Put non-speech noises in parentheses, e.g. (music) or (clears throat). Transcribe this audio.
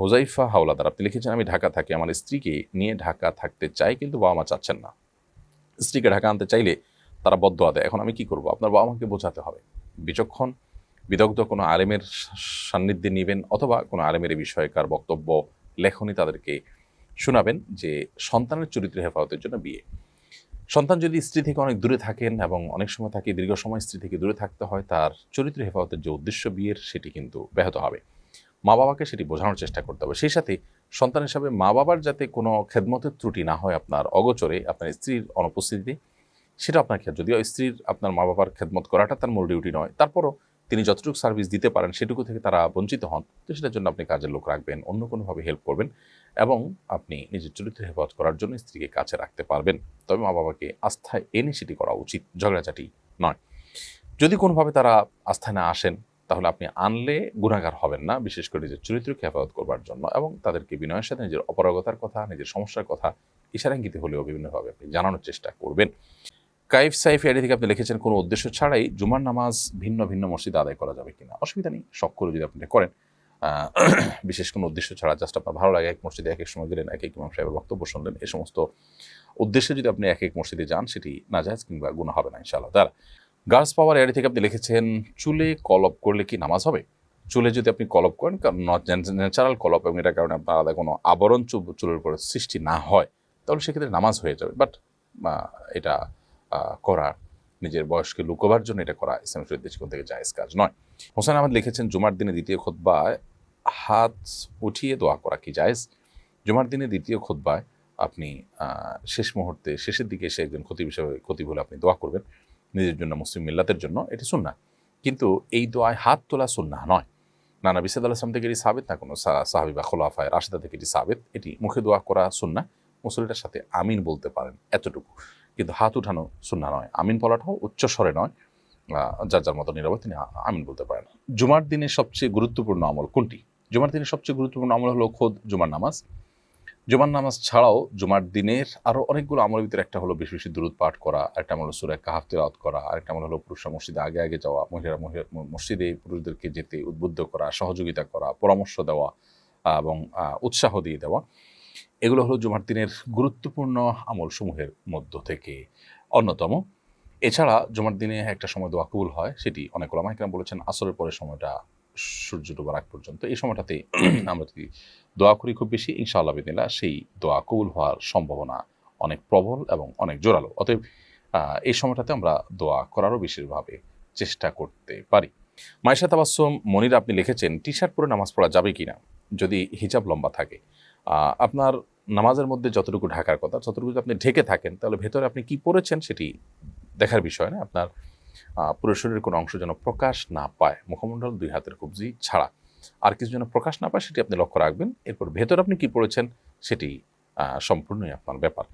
হোজাইফা হাওলাদার, আপনি লিখেছেন, আমি ঢাকা থাকি, আমার স্ত্রীকে নিয়ে ঢাকা থাকতে চাই, কিন্তু বাবা মা চাচ্ছেন না। স্ত্রীকে ঢাকা আনতে চাইলে তারা বদ্ধ দেয়। এখন আমি কি করব? আপনার বাবা মাকে বোঝাতে হবে। বিচক্ষণ, বিদগ্ধ কোনো আলেমের সান্নিধ্যে নেবেন অথবা কোনো আলেমের বিষয়কার বক্তব্য, লেখনী তাদেরকে শোনাবেন যে সন্তানের চরিত্র হেফাজতের জন্য বিয়ে। সন্তান যদি স্ত্রী থেকে অনেক দূরে থাকেন এবং অনেক সময় থাকে, দীর্ঘ সময় স্ত্রী থেকে দূরে থাকতে হয়, তার চরিত্র হেফাজতের যে উদ্দেশ্য বিয়ের, সেটি কিন্তু ব্যাহত হবে। মা বাবাকে সেটি বোঝানোর চেষ্টা করতে হবে। সেই সাথে সন্তান হিসাবে মা বাবার যাতে কোনো খেদমতের ত্রুটি না হয় আপনার অগোচরে আপনার স্ত্রীর অনুপস্থিতিতে, সেটা আপনার ক্ষেত্রে যদিও স্ত্রীর আপনার মা বাবার খেদমত করাটা তার মূল ডিউটি নয়, তারপরও তিনি যতটুকু সার্ভিস দিতে পারেন সেটুকু থেকে তারা বঞ্চিত হন। তো সেটার জন্য আপনি কাজের লোক রাখবেন, অন্য কোনোভাবে হেল্প করবেন এবং আপনি নিজের চরিত্র হেফাজত করার জন্য স্ত্রীকে কাছে রাখতে পারবেন। তবে মা বাবাকে আস্থায় এনে সেটি করা উচিত, ঝগড়াঝাটি নয়। যদি কোনোভাবে তারা আস্থায় না আসেন তাহলে আপনি আনলে গুণাগার হবেন না, বিশেষ করে নিজের চরিত্রকে হেফাজত করবার জন্য এবং তাদেরকে বিনয়ের সাথে নিজের অপারগতার কথা, নিজের সমস্যার কথা ইশারাঙ্গিতে হলেও বিভিন্নভাবে আপনি জানানোর চেষ্টা করবেন। কাইফ সাইফ এডি থেকে আপনি লিখেছেন, কোনো উদ্দেশ্য ছাড়াই জুমার নামাজ ভিন্ন ভিন্ন মসজিদে আদায় করা যাবে কিনা? অসুবিধা নেই, শখ করে যদি আপনি করেন। বিশেষ কোনো উদ্দেশ্য ছাড়া জাস্ট আপনার ভালো লাগে, এক মসজিদে এক এক সময় গেলেন, এক এক ইমাম সাহেবের বক্তব্য শুনলেন এই সমস্ত উদ্দেশ্যে যদি আপনি এক এক মসজিদে যান, সেটি নাজায়জ কিংবা গুণা হবে না, ইনশাআল্লাহ। তারা গার্লস পাওয়ার এডি থেকে আপনি লিখেছেন, চুলে কলপ করলে কি নামাজ হবে? চুলে যদি আপনি কলপ করেন, কারণ ন্যাচারাল কলপ এবং এটার কারণে আপনার আলাদা কোনো আবরণ চুলের উপরে সৃষ্টি না হয়, তাহলে সেক্ষেত্রে নামাজ হয়ে যাবে। বাট এটা করা, নিজের বয়সকে লুকোবার জন্য এটা করা ইসলাম শরীর দৃষ্টিকোণ থেকে জায়েজ কাজ নয়। হোসেন আহমদ লিখেছেন, জুমার দিনে দ্বিতীয় খোদ্বায় হাত উঠিয়ে দোয়া করা কি জায়েজ? জুমার দিনে দ্বিতীয় খোদ্বায় আপনি শেষ মুহূর্তে শেষের দিকে এসে একজন ক্ষতি হিসাবে ক্ষতি হলে আপনি দোয়া করবেন। নিজের জন্য মুসলিম মিল্লাতের জন্য, এটি সুন্না কিন্তু এই দোয়ায় হাত তোলা সুন্না নয়। নানা বিসাদ আলাহাম থেকে এটি সাবেত, না কোনো সাহাবি বা খোলাফায় রাশেদা থেকে এটি সাবেত। এটি মুখে দোয়া করা সুন্না মুসলিটার সাথে আমিন বলতে পারেন এতটুকু। কিন্তু হাত উঠানো সুন্না নয়। আমিন বলাটাও উচ্চ স্বরে নয়। যার যার মতো নিরাপদ তিনি আমিন বলতে পারেন। জুমার দিনে সবচেয়ে গুরুত্বপূর্ণ আমল কোনটি? জুমার দিনে সবচেয়ে গুরুত্বপূর্ণ আমল হলো খোদ, জুমার নামাজ। জুমার নামাজ ছাড়াও জুমার দিনের আরও অনেকগুলো আমলের ভিতরে একটা হলো বেশি বেশি দূরত পাঠ করা একটা আমল সুরে কাহাফ তেলাওয়াত করা, আরেকটা আমল হলো পুরুষরা মসজিদে আগে আগে যাওয়া, মহিলারা মহিলা মসজিদে পুরুষদেরকে যেতে উদ্বুদ্ধ করা, সহযোগিতা করা, পরামর্শ দেওয়া এবং উৎসাহ দিয়ে দেওয়া। এগুলো হলো জুমার দিনের গুরুত্বপূর্ণ আমলসমূহের মধ্য থেকে। অন্যতম, এছাড়া জুমার দিনে একটা সময় দোয়া কবুল হয়, সেটি অনেক ওলামা কেন বলেছেন, আসরের পরের সময়টা সূর্য ডোবার আগ পর্যন্ত, এই সময়টাতে (clears throat) আমরা যদি দোয়া করি খুব বেশি, ইনশাআল্লাহ বিদিল্লা সেই দোয়া কবুল হওয়ার সম্ভাবনা অনেক প্রবল এবং অনেক জোরালো। অতএব এই সময়টাতে আমরা দোয়া করারও বিশেষভাবে চেষ্টা করতে পারি। মাইশা তাবাসম মনির আপনি লিখেছেন টি শার্ট পরে নামাজ পড়া যাবে কিনা? যদি হিজাব লম্বা থাকে। আপনার নামাজের মধ্যে যতটুকু ঢাকার কথা যতটুকু যদি আপনি ঢেকে থাকেন, তাহলে ভেতরে আপনি কি পড়েছেন সেটি দেখার বিষয় না। আপনার পুরো শরীরের কোনো অংশ যেন প্রকাশ না পায়। মুখমণ্ডল দুই হাতের কবজি ছাড়া আর কিছু যেন প্রকাশ না পায়, সেটি আপনি লক্ষ্য রাখবেন। এরপর ভেতর আপনি কি পড়েছেন, সেটি সম্পূর্ণই আপনার ব্যাপার।